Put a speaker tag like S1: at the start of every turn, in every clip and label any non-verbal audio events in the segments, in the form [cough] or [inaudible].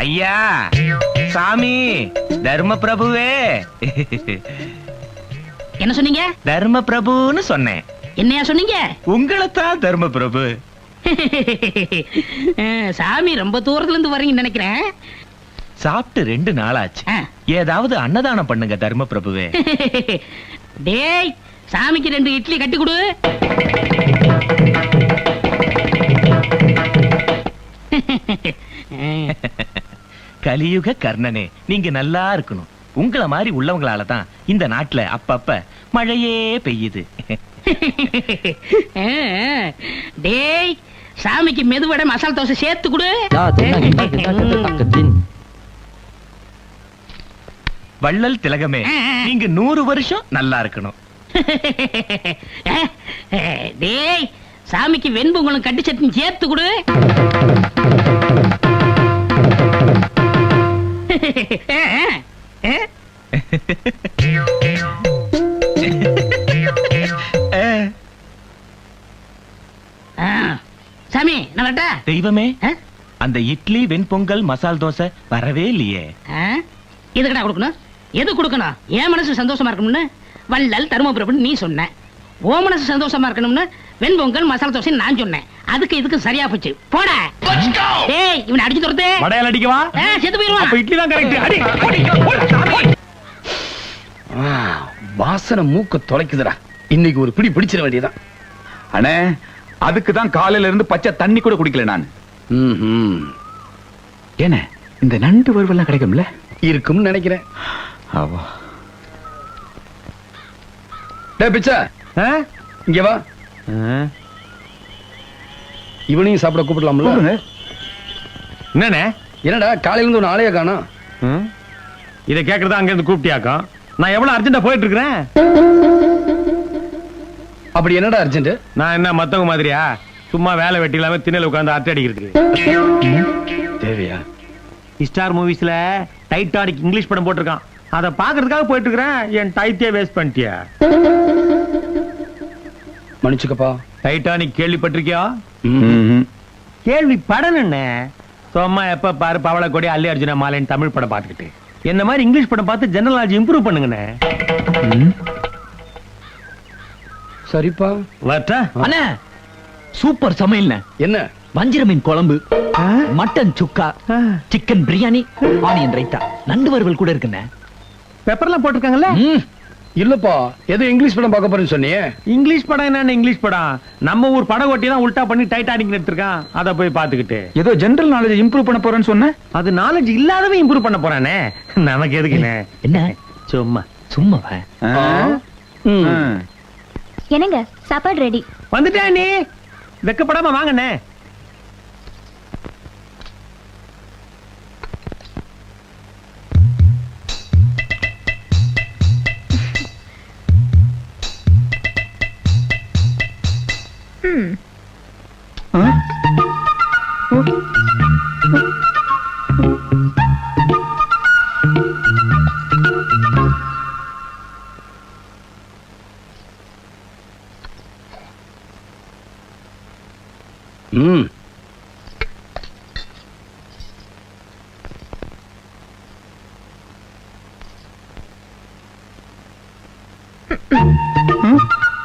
S1: ஐயா சாமி தர்ம பிரபுவே
S2: என்ன சொன்னீங்க?
S1: தர்ம பிரபுன்னு சொன்னேன்.
S2: என்னையா சொன்னீங்க?
S1: உங்களைத்தான் தர்ம பிரபு [laughs]
S2: சாமி ரொம்ப தூரத்துல இருந்து வர்றீங்கன்னு நினைக்கிறேன்.
S1: சாப்பிட்டு ரெண்டு நாளாச்சு.
S2: ஆ.
S1: ஏதாவது அன்னதானம் பண்ணுங்க தர்ம பிரபுவே [laughs]
S2: டேய் சாமிக்கு ரெண்டு இட்லி கட்டி கொடு. அஹ், [laughs]
S1: கலியுக கர்ணனே நீங்க நல்லா இருக்கணும். உங்கள மாதிரி உள்ளவங்களால தான் இந்த நாட்டுல அப்பப்ப மழையே பெய்யுது. [laughs]
S2: டேய் சாமிக்கு மெதுவடை மசாலா தோசை சேர்த்து கொடு.
S1: வள்ளல் திலகமே. நீங்க நூறு வருஷம் நல்லா இருக்கணும். [laughs]
S2: டேய் சாமிக்கு வெண்பொங்கலும் கட்டி சட்னி சேர்த்து கொடு. சாமி நான் வரட்டா?
S1: தெய்வமே அந்த இட்லி வெண்பொங்கல் மசால் தோசை வரவே இல்லையே.
S2: எதுக்குடா கொடுக்கணும்? எது கொடுக்கணும்? என் மனசு சந்தோஷமா இருக்கணும்னு வள்ளல் தருமபுரம் நீ சொன்ன. ஓ மனசு சந்தோஷமா இருக்கணும்னு வெண்பொங்கல் மசாலா தோசை நான் சொன்னேன். அதுக்கு இதுக்கு சரியா போச்சு. போட. இவனை அடிச்சு துரத்து.
S3: வடையால் அடிக்கவா
S2: செத்து போயிருவான்.
S3: அப்ப இட்லி தான் கரெக்ட் அடி
S4: வாசனை மூக்க தொலைக்குதுடா. இன்னைக்கு ஒரு பிடி பிடிச்சிட வேண்டியதான்
S5: அண்ணே அதுக்கு தான் காலையில இருந்து பச்சை தண்ணி கூட குடிக்கல நான். ஏனே இந்த நண்டு வறுவல்லாம் கிடைக்கும்ல?
S4: இருக்கும்னு நினைக்கிறேன்.
S5: ஆவா.
S4: பிச்சா. இங்க வா. இவனையும் சாப்பிட கூப்பிடலாம்ல.
S3: என்னண்ணே?
S4: என்னடா காலையில இருந்து ஒரு ஆளைய காணோம்?
S3: இத கேக்குறதா அங்க இருந்து கூப்பிட்டியாக்கம் நான் எவ்வளவு அர்ஜென்டா போயிட்டு இருக்கிறேன்
S4: அப்படி என்னடா அர்ஜென்ட்
S3: நான் என்ன மத்தவங்க மாதிரியா? சும்மா வேலை வெட்டி இல்லாம திண்ணையில உட்கார்ந்து அரட்டை அடிக்கிறதுக்கு.
S4: தேவையா?
S3: ஸ்டார் மூவிஸ்ல டைட்டானிக் இங்கிலீஷ் படம் போட்டிருக்கான். அதை பாக்குறதுக்காக போயிட்டு இருக்கிறேன் என் டைத்தியே வேஸ்ட் பண்ணிட்டியா.
S4: மன்னிச்சுக்கப்பா.
S3: டைட்டானிக் கேள்விப்பட்டிருக்கியா. கேள்வி படம் என்ன சும்மா எப்ப பாரு பவளக்கொடி அல்லி அர்ஜுனா மாலைன்னு தமிழ் படம் பார்த்துக்கிட்டு. என்ன மாதிரி இங்கிலீஷ் படம் பார்த்து ஜெனரல் நாலேஜ் இம்ப்ரூவ் பண்ணுங்கண்ணே.
S4: சரிப்பா.
S3: வரட்டா?
S6: அண்ணா சூப்பர் சமையல்ண்ணே.
S4: என்ன?
S6: வஞ்சிர மீன் குழம்பு mutton chukka chicken biryani onion raita. நண்டு வறுவல் கூட இருக்குண்ணே.
S3: பெப்பர்லாம் போட்டிருக்காங்கல்ல?
S4: இல்லப்பா எது இங்கிலீஷ் படம் பார்க்க போறேன்னு சொன்னியே?
S3: இங்கிலீஷ் படம் என்ன இங்கிலீஷ் படம்? நம்ம ஊர் படம் ஒட்டி தான் உல்டா பண்ணி டைட்டானிக் எடுத்திருக்கான். அதை போய் பார்த்துக்கிட்டு.
S5: ஏதோ ஜெனரல் நாலேஜ் இம்ப்ரூவ் பண்ண போறேன்னு சொன்ன?
S3: அது நாலேஜ் இல்லாதவன் இம்ப்ரூவ் பண்ண போறானே. நமக்கு எதுக்குண்ணே
S6: என்ன?
S3: சும்மா.
S6: சும்மாவா?
S4: ம்.
S7: என்னங்க சாப்பாடு ரெடி
S3: வந்துட்டேன் நீ. வெக்கப்படாம வாங்கண்ணே.
S4: ம்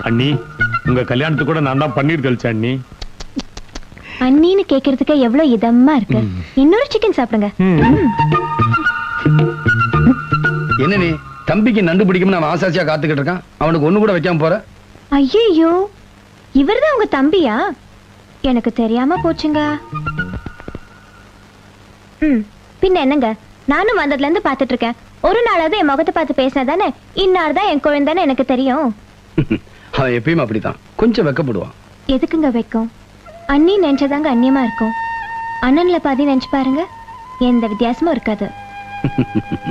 S3: அண்ணி. உங்க கல்யாணத்துக்கு கூட நான் தான் பன்னீர் அண்ணி.
S7: அண்ணின்னு கேக்குறதுக்கு எவ்வளவு இதமா இருக்கு. இன்னொரு சிக்கன் சாப்பிடுங்க.
S4: என்ன நீ? தம்பிக்கு நண்டு பிடிக்கும்னு அவன் ஆசாசியா காத்துக்கிட்டு இருக்கான். அவனுக்கு ஒண்ணு கூட வைக்காம போற?
S7: ஐயோ இவர்தான் உங்க தம்பியா? எனக்கு தெரியாம போச்சுங்க. ம். பின்ன என்னங்க? நானும் வந்ததுல இருந்து பாத்துட்டு இருக்கேன். ஒரு நாளாவது என் முகத்தை பார்த்து பேசினா தானே இன்னார் தான் என் குழந்தைன்னு எனக்கு தெரியும். [laughs]
S4: அவன் எப்பயும் அப்படித்தான். கொஞ்சம் வெக்கப்படுவான்.
S7: எதுக்குங்க வைக்கும்? அண்ணி நினைச்சதாங்க அந்நியமா இருக்கும். அண்ணன்ல பாதி நினைச்சு பாருங்க. எந்த வித்தியாசமும் இருக்காது. [laughs]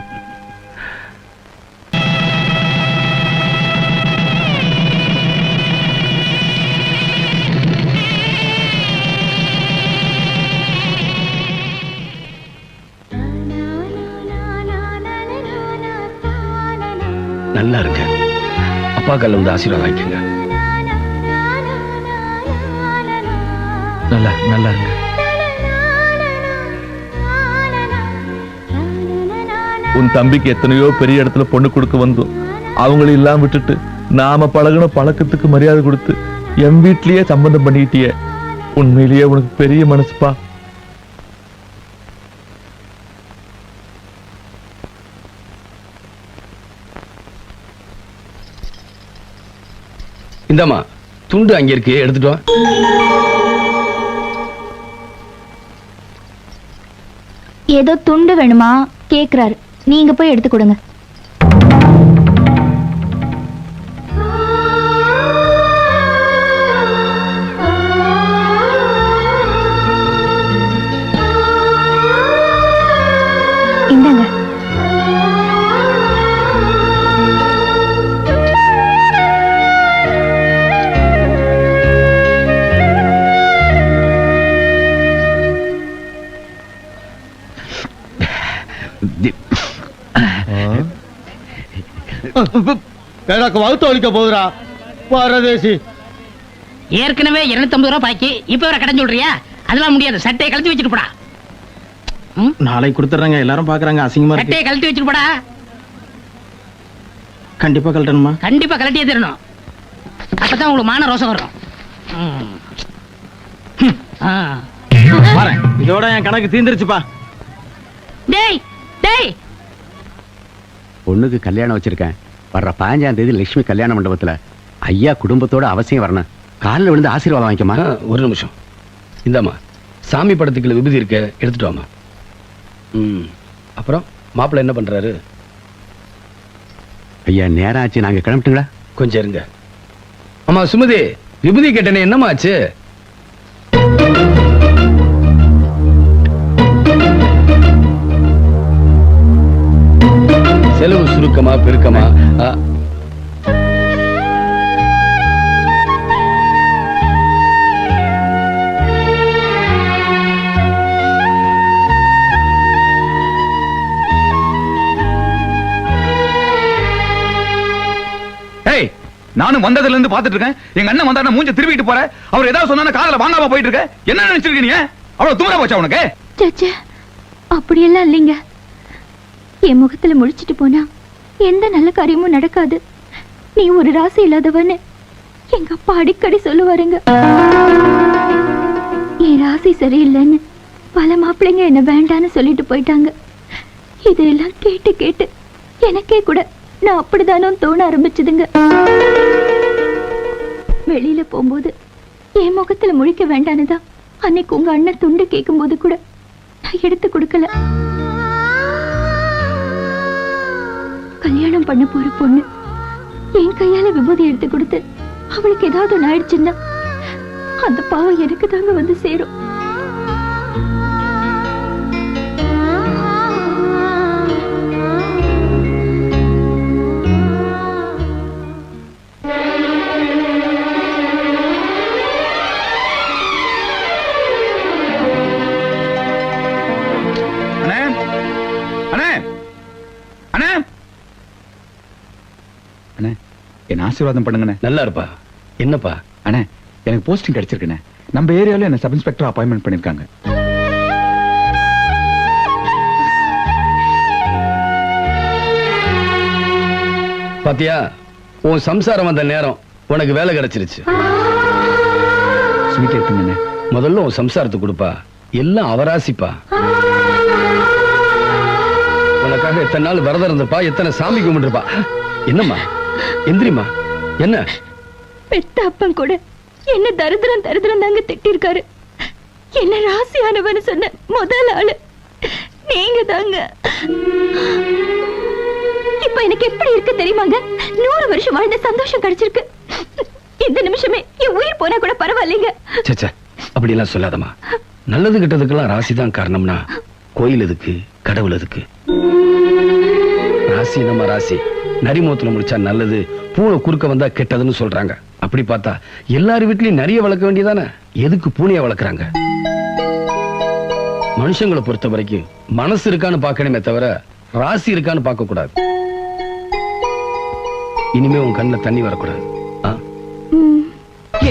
S4: நல்லா இருங்க. அப்பா கல்ல வந்து ஆசீர்வாதம் வாங்கிக்கங்க.
S6: நல்லா நல்லா இருங்க.
S8: உன் தம்பிக்கு எத்தனையோ பெரிய இடத்துல பொண்ணு கொடுக்க வந்தோம் அவங்கள இல்லாம விட்டுட்டு நாம பழகின பழக்கத்துக்கு மரியாதை கொடுத்து என் வீட்லயே சம்பந்தம் பண்ணிட்டியே உண்மையிலேயே உனக்கு பெரிய மனசுப்பா.
S4: இந்தாமா துண்டு அங்க இருக்கு எடுத்துட்டு வா.
S9: ஏதோ துண்டு வேணுமா? கேக்குறாரு. நீங்க போய் எடுத்து கொடுங்க.
S10: எனக்கு வகுத்து ஒழிக்க போகுதுடா. பரதேசி.
S2: ஏற்கனவே 250 ரூபாய் பாக்கி இப்ப வர கடன் சொல்றியா? அதெல்லாம் முடியாது. சட்டையை கழட்டி வச்சுட்டு போடா?
S10: நாளைக்கு கொடுத்துட்றாங்க எல்லாரும் பாக்குறாங்க. அசிங்கமா
S2: சட்டையை கழட்டி வச்சுட்டு போடா.
S10: கண்டிப்பா கழட்டணுமா?
S2: கண்டிப்பா கழட்டியே தரணும். அப்பதான் உங்களுக்கு மான ரோசம் வரும்.
S10: இதோட என் கணக்கு தீந்துருச்சுப்பா
S2: டேய் டேய்.
S11: பொண்ணுக்கு கல்யாணம் வச்சிருக்கேன். வர்ற பதினஞ்சாம் தேதி லட்சுமி கல்யாண மண்டபத்துல ஐயா குடும்பத்தோட அவசியம் வரணும். காலில் விழுந்து ஆசீர்வாதம் வாங்கிக்கமா?
S4: ஒரு நிமிஷம். இந்தாம்மா சாமி படத்துக்குள்ள விபூதி இருக்க எடுத்துட்டு வாமா ம் அப்புறம் மாப்பிள்ளை என்ன பண்றாரு?
S11: ஐயா நேரம் ஆச்சு. நாங்க கிளம்பிட்டுங்களா?
S4: கொஞ்சம் இருங்க. ஆமா சுமதி விபூதி கேட்டனே என்னம்மா ஆச்சு? செலவு சுருக்கமா பெருக்கமா?
S5: நானும் வந்ததுல இருந்து பாத்துட்டு இருக்கேன் எங்க அண்ணன் வந்தா மூஞ்ச திரும்பிட்டு போற. அவர் ஏதாவது சொன்னா காதல வாங்காம போயிட்டு இருக்க. என்ன நினைச்சிருக்க நீ அவ்வளவு தூரம் போச்சா உனக்கு
S9: அப்படியெல்லாம் இல்லைங்க. என் முகத்துல முழிச்சிட்டு போனா எந்த நல்ல காரியமும் நடக்காது. நீ ஒரு ராசி இல்லாதவன்னு எங்க அப்பா அடிக்கடி சொல்லுவாருங்க. என் ராசி சரியில்லைன்னு பல மாப்பிள்ளைங்க என்ன வேண்டான்னு சொல்லிட்டு போயிட்டாங்க. இதெல்லாம் கேட்டு கேட்டு எனக்கே கூட நான் அப்படிதானோ தோண ஆரம்பிச்சதுங்க. வெளியில போகும்போது என் முகத்துல முழிக்க வேண்டான்னு தான் அன்னைக்கு உங்க அண்ணன் துண்டு கேட்கும் போது கூட நான் எடுத்து கொடுக்கல. கல்யாணம் பண்ண போற பொண்ணு. என் கையால விபூதி எடுத்து கொடுத்து அவளுக்கு ஏதாவது ஒண்ணு ஆயிடுச்சுன்னா அந்த பாவம் எனக்கு தாங்க வந்து சேரும்.
S5: ஆசீர்வாதம் பண்ணுங்கண்ணே.
S4: நல்லா இருப்பா. என்னப்பா?
S5: அண்ணே எனக்கு போஸ்டிங் கிடைச்சிருக்குண்ணே. நம்ம ஏரியால என்ன சப் இன்ஸ்பெக்டர் அப்பாயின்மெண்ட் பண்ணிருக்காங்க.
S4: பாத்தியா உன் சம்சாரம் வந்த நேரம் உனக்கு வேலை கிடைச்சிருச்சு.
S5: ஸ்வீட்
S4: முதல்ல உன் சம்சாரத்துக்கு கொடுப்பா. எல்லாம் அவராசிப்பா உனக்காக எத்தனை நாள் விரதம் இருந்திருப்பா எத்தனை சாமி கும்பிட்டுருப்பா. என்னம்மா? எந்திரிம்மா. என்ன?
S9: பெத்த அப்பன் கூட என்ன தரித்திரம் தரித்திரம் தாங்க திட்டிருக்காரு. என்ன ராசியானவன்னு சொன்ன முதல் ஆளு. நீங்க தாங்க. இப்ப எனக்கு எப்படி இருக்கு தெரியுமாங்க? நூறு வருஷம் வாழ்ந்த சந்தோஷம் கிடைச்சிருக்கு. இந்த நிமிஷமே என் உயிர் போனா கூட பரவாயில்லைங்க.
S4: சச்சா அப்படிலாம் சொல்லாதம்மா. நல்லது கெட்டதுக்கெல்லாம் ராசி தான் காரணம்னா கோயில் எதுக்கு கடவுள் எதுக்கு? ராசி நம்ம ராசி. நரிமுகத்துல முடிச்சா நல்லது பூனை குறுக்க வந்தா கெட்டதுன்னு சொல்றாங்க. அப்படி பார்த்தா எல்லார் வீட்லயும் நிறைய வளர்க்க வேண்டியதானே? எதுக்கு பூனைய வளர்க்குறாங்க? மனுஷங்களை பொறுத்த வரைக்கும் மனசு இருக்கான்னு பார்க்கணுமே தவிர ராசி இருக்கான்னு பார்க்க கூடாது இனிமே உன் கண்ணில் தண்ணி வரக்கூடாது.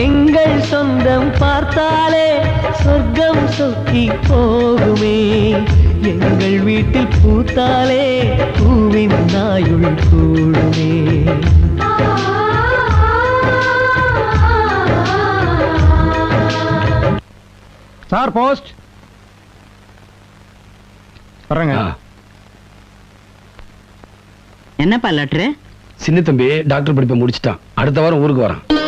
S12: எங்கள் சொந்தம் பார்த்தாலே சொர்க்கம் சொக்கி போகுமே.
S10: எங்கள் வீட்டில் பூத்தாலே பூவின் நாயுள் கூடுமே.
S13: சார் போஸ்ட் வர்றேங்க.
S4: ஆ,
S14: என்னப்பா லெட்ரு?
S4: சின்ன தம்பி டாக்டர் படிப்பை முடிச்சிட்டான். அடுத்த வாரம் ஊருக்கு வரான்.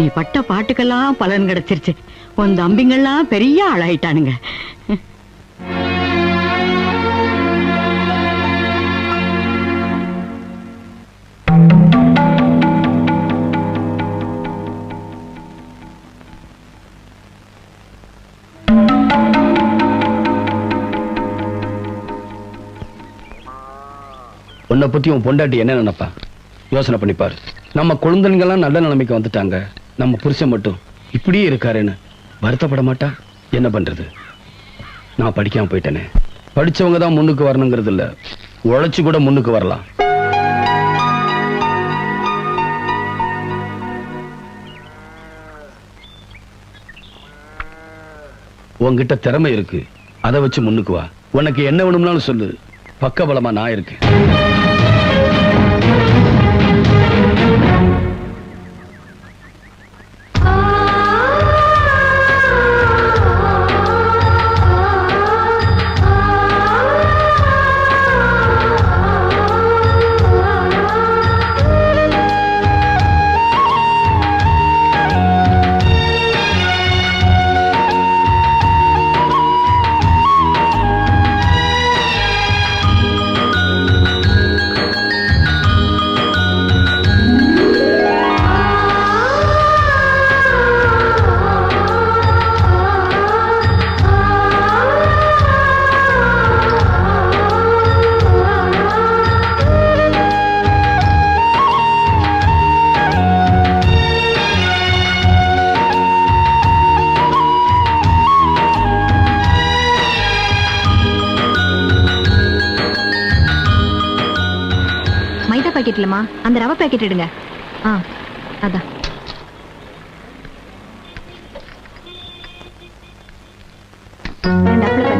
S14: நீ பட்ட பாட்டுக்கெல்லாம் பலன் கிடைச்சிருச்சு. உன் தம்பிங்கெல்லாம் பெரிய ஆளாயிட்டானுங்க.
S4: உன்னை பத்தி உன் பொண்டாட்டி என்ன நினைப்பா? யோசனை பண்ணிப்பாரு. நம்ம குழந்தைங்கெல்லாம் நல்ல நிலைமைக்கு வந்துட்டாங்க. நம்ம புருஷன் மட்டும் இப்படியே இருக்காருன்னு வருத்தப்பட மாட்டா என்ன பண்றது? நான் படிக்காம போயிட்டேனே. படிச்சவங்க தான் முன்னுக்கு வரணுங்கிறது இல்ல. உழைச்சு கூட முன்னுக்கு வரலாம். உன்கிட்ட திறமை இருக்கு. அதை வச்சு முன்னுக்கு வா. உனக்கு என்ன வேணும்னாலும் சொல்லு. பக்கபலமா நான் இருக்கேன்.
S15: இல்லம்மா அந்த ரவை பாக்கெட் எடுங்க. ஆ அதான்.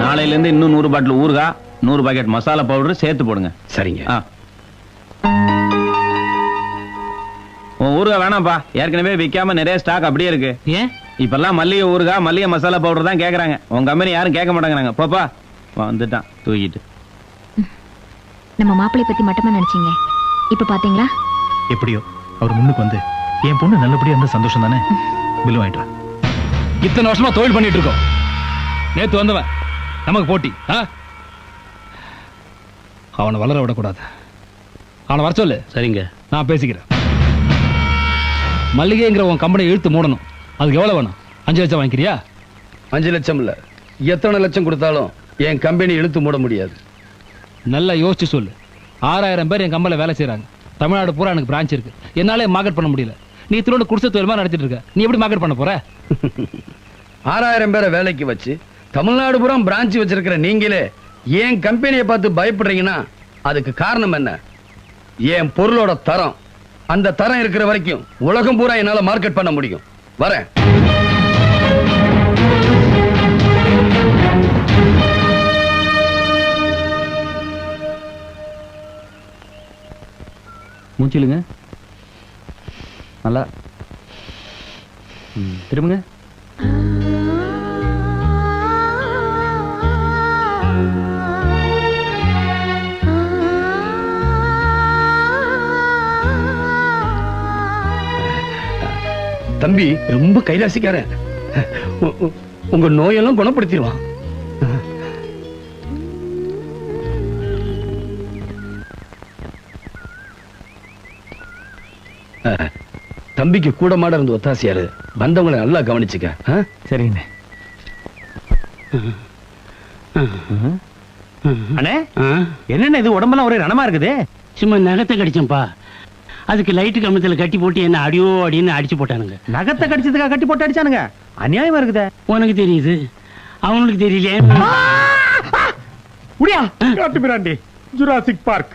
S13: நாளையில இருந்து இன்னும் நூறு பாட்டில் ஊறுகா நூறு பாக்கெட் மசாலா பவுடர் சேர்த்து போடுங்க.
S4: சரிங்க.
S13: ஆ. உன் ஊறுகாய் வேணாம்ப்பா. ஏற்கனவே விற்காம நிறைய ஸ்டாக் அப்படியே இருக்கு.
S10: ஏன்?
S13: இப்பெல்லாம் மல்லிகை ஊறுகாய் மல்லிகை மசாலா பவுடர் தான் கேக்குறாங்க. உங்க கம்பெனி யாரும் கேட்க மாட்டேங்கிறாங்க. போப்பா வந்துட்டான் தூக்கிட்டு
S15: நம்ம மாப்பிளை பத்தி மட்டுமா நினைச்சீங்க? இப்ப பாத்தீங்களா?
S10: எப்படியோ? அவர் முன்னுக்கு வந்து என் பொண்ணு நல்லபடியா இருந்தா சந்தோஷம் தானே? பில்லு வாங்கிட்டு.
S4: இத்தனை வருஷமா தொழில் பண்ணிட்டு இருக்கோம். நேத்து வந்தவன் நமக்கு போட்டி ஆ? அவனை வளர விடக்கூடாது. அவனை வர சொல்லு. சரிங்க. நான் பேசிக்கிறேன். மல்லிகைங்கிற உன் கம்பெனி இழுத்து மூடணும். அதுக்கு எவ்வளவு வேணும்? அஞ்சு லட்சம் வாங்கிக்கிறியா? அஞ்சு லட்சம் இல்ல. எத்தனை லட்சம் கொடுத்தாலும் என் கம்பெனி இழுத்து மூட முடியாது. நல்லா யோசிச்சு சொல்லு. ஆறாயிரம் பேர் என் கம்பெனில வேலை செய்கிறாங்க தமிழ்நாடு பூரா எனக்கு பிரான்ச் இருக்கு. என்னாலே மார்க்கெட் பண்ண முடியல. நீ திருவண்ண குடிசை தொழில் மாதிரி நடத்திட்டு இருக்க. நீ எப்படி மார்க்கெட் பண்ண போற? [laughs] ஆறாயிரம் பேரை வேலைக்கு வச்சு தமிழ்நாடு பூரா பிரான்ச் வச்சிருக்கிற நீங்களே என் கம்பெனியை பார்த்து பயப்படுறீங்கன்னா அதுக்கு காரணம் என்ன? என் பொருளோட தரம். அந்த தரம் இருக்கிற வரைக்கும் உலகம் பூரா என்னால் மார்க்கெட் பண்ண முடியும். வரேன்.
S13: மூச்சிலுங்க நல்லா. திரும்புங்க.
S4: தம்பி ரொம்ப கைராசிக்கார உங்க நோயெல்லாம் குணப்படுத்திடுவான். தம்பிக்கு கூட மாட இருந்து ஒத்தாசியாரு. வந்தவங்களை நல்லா கவனிச்சுக்க ஆ?
S10: சரிங்கண்ணே
S13: அண்ணே? என்னென்ன இது? உடம்பெல்லாம் ஒரே ரணமா இருக்குது?
S14: சும்மா நகத்தை கடிச்சேன்ப்பா. அதுக்கு லைட்டு கம்பத்துல கட்டி போட்டு என்ன அடியோ அடின்னு அடிச்சு போட்டானுங்க.
S13: நகத்தை கடிச்சதுக்காக கட்டி போட்டு அடிச்சானுங்க? அநியாயமா இருக்குதே.
S14: உனக்கு தெரியுது. அவனுக்கு தெரியல
S13: முடியா
S3: காட்டு பிராண்டி ஜுராசிக் பார்க்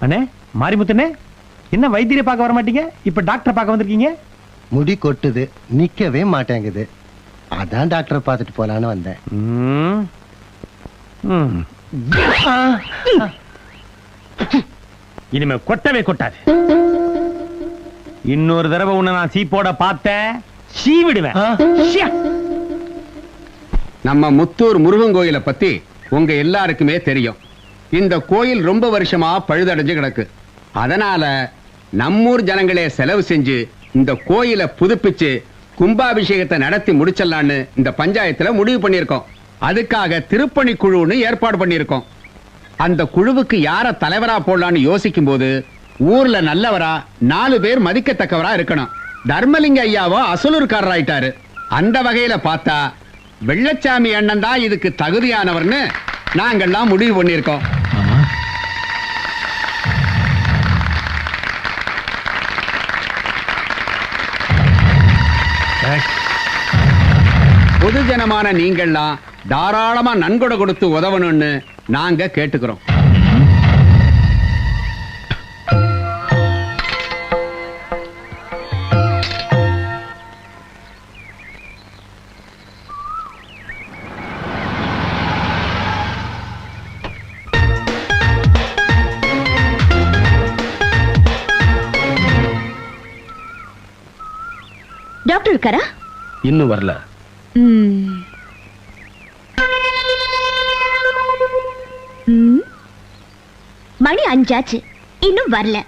S3: அண்ணே மாரிமுத்துனே என்ன வைத்தியரை பார்க்க வர மாட்டீங்க இப்ப டாக்டர் பார்க்க வந்திருக்கீங்க?
S10: முடி கொட்டுது நிக்கவே மாட்டேங்குது. அதான் டாக்டர் பார்த்துட்டு போலான்னு வந்தேன்.
S3: ம். ம். இனிமே கொட்டவே கொட்டாது. இன்னொரு தடவை உன்னை நான் சீப்போட பார்த்தேன் சீவிடுவேன். ஷியா.
S16: நம்ம முத்தூர் முருகன் கோயிலை பத்தி உங்க எல்லாருக்குமே தெரியும். இந்த கோயில் ரொம்ப வருஷமா பழுதடைஞ்சு கிடக்கு. அதனால நம்மூர் ஜனங்களே செலவு செஞ்சு இந்த கோயிலை புதுப்பிச்சு கும்பாபிஷேகத்தை நடத்தி முடிச்சிடலான்னு இந்த பஞ்சாயத்துல முடிவு பண்ணியிருக்கோம். அதுக்காக திருப்பணி குழுன்னு ஏற்பாடு பண்ணியிருக்கோம். அந்த குழுவுக்கு யார தலைவரா போடலான்னு யோசிக்கும் போது ஊர்ல நல்லவரா நாலு பேர் மதிக்கத்தக்கவரா இருக்கணும். தர்மலிங்க ஐயாவோ அசலூர்காரராயிட்டாரு. அந்த வகையில பார்த்தா வெள்ளச்சாமி அண்ணன் தான் இதுக்கு தகுதியானவர்னு நாங்கள்லாம் முடிவு பண்ணியிருக்கோம். பொதுஜனமான நீங்கள்லாம் தாராளமா நன்கொடை கொடுத்து உதவணும்னு நாங்க கேட்டுக்கிறோம்.
S7: இருக்காரா
S4: இன்னும் வரல.
S7: மணி அஞ்சாச்சு. இன்னும் வரல.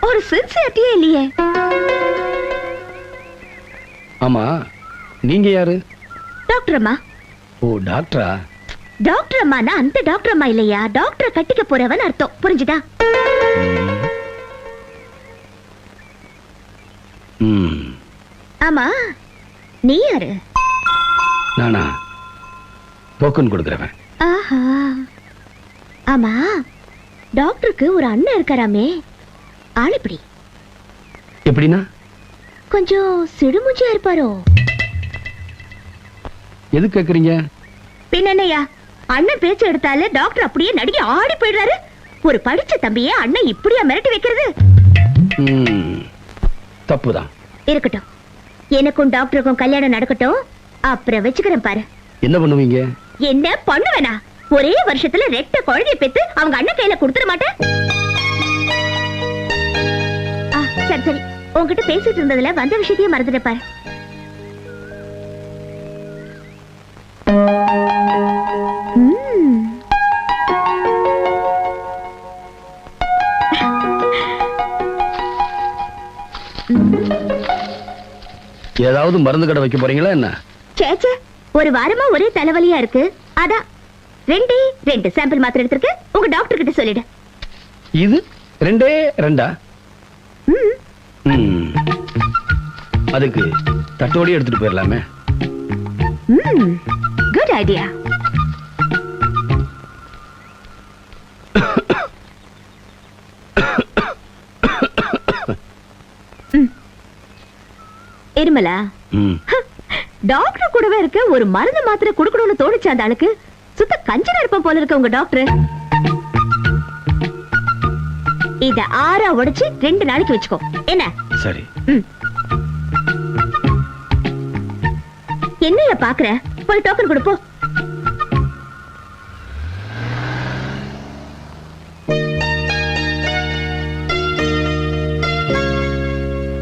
S7: ஒரு சின்சியரிட்டியே இல்லையே.
S4: ஆமா நீங்க யாரு?
S7: டாக்டர் அம்மா.
S4: ஓ டாக்டரா?
S7: டாக்டர் அம்மானா அந்த டாக்டர் அம்மா இல்லையா? டாக்டரை கட்டிக்க போறவன் அர்த்தம். புரிஞ்சுதா?
S4: ம்.
S7: ஆமா. நீ யாரு?
S4: நானா. டோக்கன் கொடுக்குறவன்.
S7: ஆஹா. ஆமா. டாக்டருக்கு ஒரு அண்ணன் இருக்காராமே. ஆள் எப்படி?
S4: எப்படின்னா?
S7: கொஞ்சம் சிடுமூஞ்சியா இருப்பாரோ?
S4: எது கேக்குறீங்க?
S7: பின்னயா அண்ணன் பேச்சு எடுத்தாலே டாக்டர் அப்படியே நடிகை ஆடி போயிடுறாரு. ஒரு படிச்ச தம்பியே அண்ணன் இப்படியா மிரட்டி வைக்கிறது?
S4: தப்புதான்.
S7: இருக்கட்டும். எனக்கும் டாக்டருக்கும் கல்யாணம் நடக்கட்டும். அப்புறம் வச்சுக்கிறேன் பாரு.
S4: என்ன பண்ணுவீங்க?
S7: என்ன பண்ணுவேனா? ஒரே வருஷத்துல ரெட்ட குழந்தைய பெத்து அவங்க அண்ணன் கையில கொடுத்துட மாட்டேன். சரி சரி. உன்கிட்ட பேசிட்டு இருந்ததுல வந்த விஷயத்தையே மறந்துட்டு பாரு.
S4: ஏதாவது மருந்து கடை வைக்க போறீங்களா என்ன?
S7: ச்சே, ச்சே ஒரு வாரமா ஒரே தலைவலியா இருக்கு. அதான் ரெண்டே ரெண்டு சாம்பிள் மாத்திரை எடுத்திருக்கு. உங்க டாக்டர் கிட்ட சொல்லிடு.
S4: இது ரெண்டே ரெண்டா. அதுக்கு தட்டோடி எடுத்துட்டு போயிடலாமே.
S7: குட் ஐடியா இருமலா டாக்டர் கூடவே இருக்க ஒரு மருந்து மாத்திரை கொடுக்கணும்னு தோணுச்சு அந்த ஆளுக்கு. சுத்த கஞ்சனா இருப்ப போல இருக்க உங்க டாக்டர் இத ஆறா உடைச்சு ரெண்டு நாளைக்கு வச்சுக்கோ. என்ன?
S4: சரி.
S7: என்னைய பாக்குற? போய் டோக்கன் கொடுப்போம்